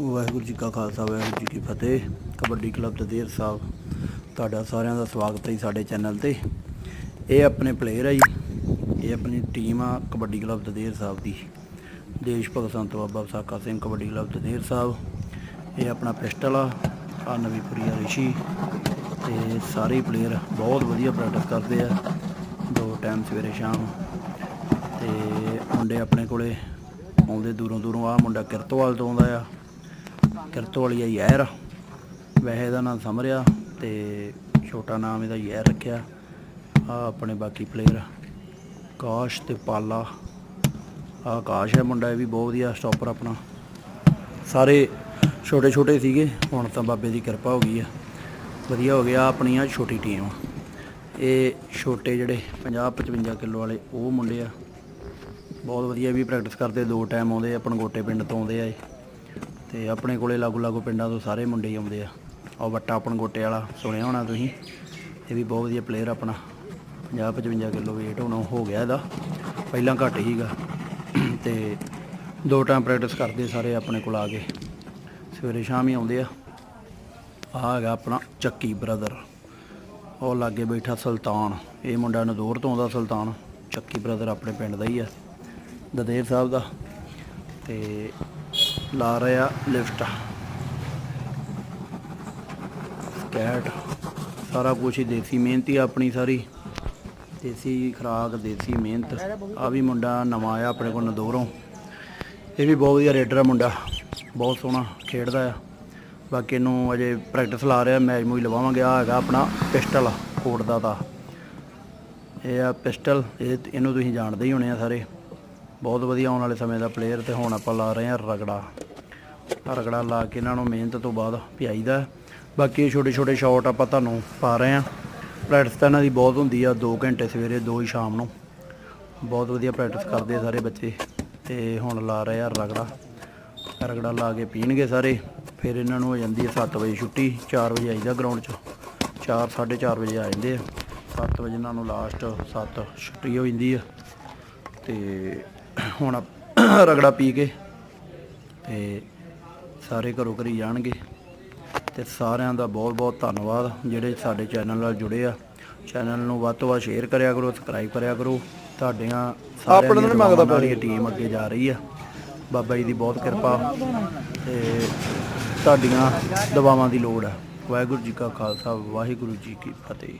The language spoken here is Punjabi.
ਵਾਹਿਗੁਰੂ ਜੀ ਕਾ ਖਾਲਸਾ, ਵਾਹਿਗੁਰੂ ਜੀ ਕੀ ਫਤਿਹ। ਕਬੱਡੀ ਕਲੱਬ ਦਦੇਰ ਸਾਹਿਬ, ਤੁਹਾਡਾ ਸਾਰਿਆਂ ਦਾ ਸਵਾਗਤ ਹੈ ਜੀ ਸਾਡੇ ਚੈਨਲ ਤੇ। ਇਹ ਆਪਣੇ ਪਲੇਅਰ ਆ ਜੀ, ਇਹ ਆਪਣੀ ਟੀਮ ਆ ਕਬੱਡੀ ਕਲੱਬ ਦਦੇਰ ਸਾਹਿਬ ਦੀ। ਦੇਸ਼ ਭਗਤ ਸੰਤ ਬਾਬਾ ਵਿਸਾਖਾ ਸਿੰਘ ਕਬੱਡੀ ਕਲੱਬ ਦਦੇਰ ਸਾਹਿਬ। ਇਹ ਆਪਣਾ ਪਿਸਟਲ ਆ ਆ ਨਵੀਂਪੁਰੀਆ ਰਿਸ਼ੀ। ਤੇ ਸਾਰੇ ਪਲੇਅਰ ਬਹੁਤ ਵਧੀਆ ਪ੍ਰੈਕਟਿਸ ਕਰਦੇ ਆ, ਦੋ ਟਾਈਮ ਸਵੇਰੇ ਸ਼ਾਮ। ਤੇ ਮੁੰਡੇ ਆਪਣੇ ਕੋਲੇ ਆਉਂਦੇ ਦੂਰੋਂ ਦੂਰੋਂ ਆ ਮੁੰਡਾ ਕਿਰਤਵਾਲ ਤੋਂ ਆਉਂਦਾ ਆ। ਕਿਰਤ ਵਾਲੀ ਆ ਯਹਿਰ। ਵੈਸੇ ਇਹਦਾ ਨਾਮ ਸਮਰਿਆ ਤੇ ਛੋਟਾ ਨਾਮ ਇਹਦਾ ਯਹਿਰ ਰੱਖਿਆ। ਆ ਆਪਣੇ ਬਾਕੀ ਪਲੇਅਰ ਕਾਸ਼ ਤੇ ਪਾਲਾ। ਆ ਆਕਾਸ਼ ਹੈ ਮੁੰਡਾ, ਇਹ ਵੀ ਬਹੁਤ ਵਧੀਆ ਸਟਾਪਰ ਆਪਣਾ। ਸਾਰੇ ਛੋਟੇ ਛੋਟੇ ਸੀਗੇ, ਹੁਣ ਤਾਂ ਬਾਬੇ ਦੀ ਕਿਰਪਾ ਹੋ ਗਈ ਆ। ਵਧੀਆ ਹੋ ਗਿਆ ਆਪਣੀ ਆ ਛੋਟੀ ਟੀਮ ਇਹ ਛੋਟੇ ਜਿਹੜੇ 50 55 ਕਿਲੋ ਵਾਲੇ, ਉਹ ਮੁੰਡੇ ਆ। ਬਹੁਤ ਵਧੀਆ ਵੀ ਪ੍ਰੈਕਟਿਸ ਕਰਦੇ, ਦੋ ਟਾਈਮ ਆਉਂਦੇ ਆ ਪਣਗੋਟੇ ਪਿੰਡ ਤੋਂ ਆਉਂਦੇ ਆ ਇਹ। ਤੇ ਆਪਣੇ ਕੋਲੇ ਲਾਗੂ ਲਾਗੂ ਪਿੰਡਾਂ ਤੋਂ ਸਾਰੇ ਮੁੰਡੇ ਹੀ ਆਉਂਦੇ ਆ। ਉਹ ਵੱਟਾ ਆਪਣ ਗੋਟੇ ਵਾਲਾ, ਸੁਣਿਆ ਹੋਣਾ ਤੁਸੀਂ? ਇਹ ਵੀ ਬਹੁਤ ਵਧੀਆ ਪਲੇਅਰ ਆਪਣਾ। 50 55 ਕਿਲੋ weight ਹੁਣ ਹੋ ਗਿਆ ਇਹਦਾ। ਪਹਿਲਾਂ ਘੱਟ ਹੀਗਾ ਤੇ ਦੋ ਟਾਈਮ ਪ੍ਰੈਕਟਿਸ ਕਰਦੇ ਸਾਰੇ ਆਪਣੇ ਕੋਲ ਆ ਕੇ। ਸਵੇਰੇ ਸ਼ਾਮ ਹੀ ਆਉਂਦੇ ਆ। ਆ ਹੈਗਾ ਆਪਣਾ ਚੱਕੀ ਬ੍ਰਦਰ ਉਹ ਲਾਗੇ ਬੈਠਾ ਸੁਲਤਾਨ। ਇਹ ਮੁੰਡਾ ਨਦੌਰ ਤੋਂ ਆਉਂਦਾ ਸੁਲਤਾਨ। ਚੱਕੀ ਬ੍ਰਦਰ ਆਪਣੇ ਪਿੰਡ ਦਾ ਹੀ ਆ। ਦਦੇਰ ਸਾਹਿਬ ਦਾ। ਤੇ ਲਾ ਰਿਹਾ ਲਿਫਟ। ਸਕੈਟ ਸਾਰਾ ਕੁਝ ਹੀ ਦੇਸੀ ਮਿਹਨਤੀ ਆਪਣੀ ਸਾਰੀ। ਦੇਸੀ ਖਰਾਕ, ਦੇਸੀ ਮਿਹਨਤ। ਆ ਵੀ ਮੁੰਡਾ ਨਵਾਂ ਆਇਆ ਆਪਣੇ ਕੋਲ ਨਦੌਰੋਂ। ਇਹ ਵੀ ਬਹੁਤ ਵਧੀਆ ਰੇਡਰ ਆ ਮੁੰਡਾ। ਬਹੁਤ ਸੋਹਣਾ ਖੇਡਦਾ ਆ। ਬਾਕੀ ਇਹਨੂੰ ਅਜੇ ਪ੍ਰੈਕਟਿਸ ਲਾ ਰਿਹਾ, ਮੈਚ ਮੂਚ ਲਵਾਵਾਂਗੇ। ਆ ਹੈਗਾ ਆਪਣਾ ਪਿਸਟਲ, ਕੋਟ ਦਾ ਤਾਂ। ਇਹ ਆ ਪਿਸਟਲ। ਇਹ ਇਹਨੂੰ ਤੁਸੀਂ ਜਾਣਦੇ ਹੀ ਹੋਣੇ ਆ ਸਾਰੇ। ਬਹੁਤ ਵਧੀਆ ਆਉਣ ਵਾਲੇ ਸਮੇਂ ਦਾ ਪਲੇਅਰ ਤੇ ਹੁਣ ਆਪਾਂ ਲਾ ਰਹੇ ਆ ਰਗੜਾ। ਰਗੜਾ ਲਾ ਕੇ ਇਹਨਾਂ ਨੂੰ ਮਿਹਨਤ ਤੋਂ ਬਾਅਦ ਪਿਆਈਦਾ ਬਾਕੀ ਛੋਟੇ ਛੋਟੇ ਸ਼ਾਟ ਆਪਾਂ ਤੁਹਾਨੂੰ ਪਾ ਰਹੇ ਆ ਪ੍ਰੈਕਟਿਸ ਤਾਂ ਇਹਨਾਂ ਦੀ ਬਹੁਤ ਹੁੰਦੀ ਆ 2 ਘੰਟੇ ਸਵੇਰੇ 2 ਹੀ ਸ਼ਾਮ ਨੂੰ। ਬਹੁਤ ਵਧੀਆ ਪ੍ਰੈਕਟਿਸ ਕਰਦੇ ਆ ਸਾਰੇ ਬੱਚੇ। ਤੇ ਹੁਣ ਲਾ ਰਹੇ ਆ ਰਗੜਾ। ਰਗੜਾ ਲਾ ਕੇ ਪੀਣਗੇ ਸਾਰੇ। ਫਿਰ ਇਹਨਾਂ ਨੂੰ ਹੋ ਜਾਂਦੀ ਹੈ 7 ਵਜੇ ਛੁੱਟੀ 4 ਵਜੇ ਆਈਦਾ ਗਰਾਊਂਡ 'ਚ। 4 4:30 ਵਜੇ ਆ ਜਾਂਦੇ ਆ। 7 ਵਜੇ ਇਹਨਾਂ ਨੂੰ ਲਾਸਟ 7 ਛੁੱਟੀ ਹੋ ਜਾਂਦੀ ਆ। ਤੇ ਹੁਣ ਆਪ- ਰਗੜਾ ਪੀ ਕੇ ਤੇ ਸਾਰੇ ਘਰੋਂ ਘਰੀ ਜਾਣਗੇ। ਤੇ ਸਾਰਿਆਂ ਦਾ ਬਹੁਤ ਬਹੁਤ ਧੰਨਵਾਦ ਜਿਹੜੇ ਸਾਡੇ ਚੈਨਲ ਨਾਲ ਜੁੜੇ ਆ। ਚੈਨਲ ਨੂੰ ਵੱਧ ਤੋਂ ਵੱਧ ਸ਼ੇਅਰ ਕਰਿਆ ਕਰੋ ਸਬਸਕ੍ਰਾਈਬ ਕਰਿਆ ਕਰੋ। ਤੁਹਾਡੀਆਂ ਸਾਰਿਆਂ ਦੀ ਮੰਗਦਾ ਪਈ ਟੀਮ ਅੱਗੇ ਜਾ ਰਹੀ ਆ। ਬਾਬਾ ਜੀ ਦੀ ਬਹੁਤ ਕਿਰਪਾ ਤੇ ਤੁਹਾਡੀਆਂ ਦੁਆਵਾਂ ਦੀ ਲੋੜ ਆ। ਵਾਹਿਗੁਰੂ ਜੀ ਕਾ ਖਾਲਸਾ ਵਾਹਿਗੁਰੂ ਜੀ ਕੀ ਫਤਿਹ।